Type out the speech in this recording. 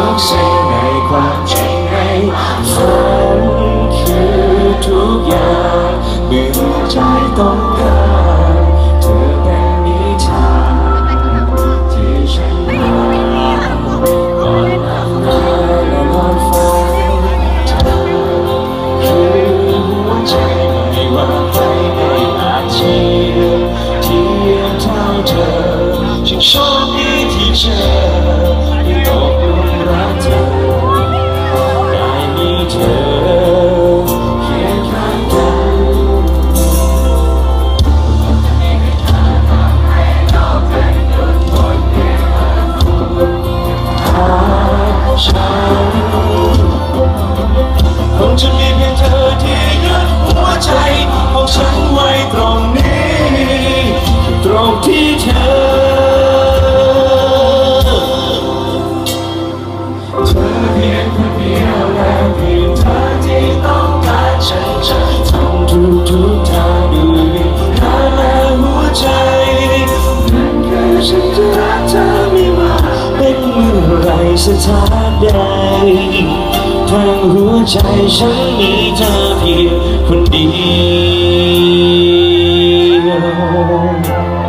ุกสิ่งในความจริงให้ฝันคือทุกอย่างเมื่อใจต้องการเธอเป็นนิทานที่ฉันรอก่อนหลับตาและนอนฝันเธอคือหัวใจไม่ว่าใครไม่อาจเทียมเทียมเท่าเธอฉันชคดี ฉันคงจะมีเพียงเธอที่ยึดหัวใจของฉันไว้ตรงนี้ ตรงที่เธอ เธอเพียงคนเดียวและเพียงเธอที่ต้องการฉันจะทำทุกทุกทางด้ สถานใดทางหัวใจฉันมีเธอเพียงคนเดียว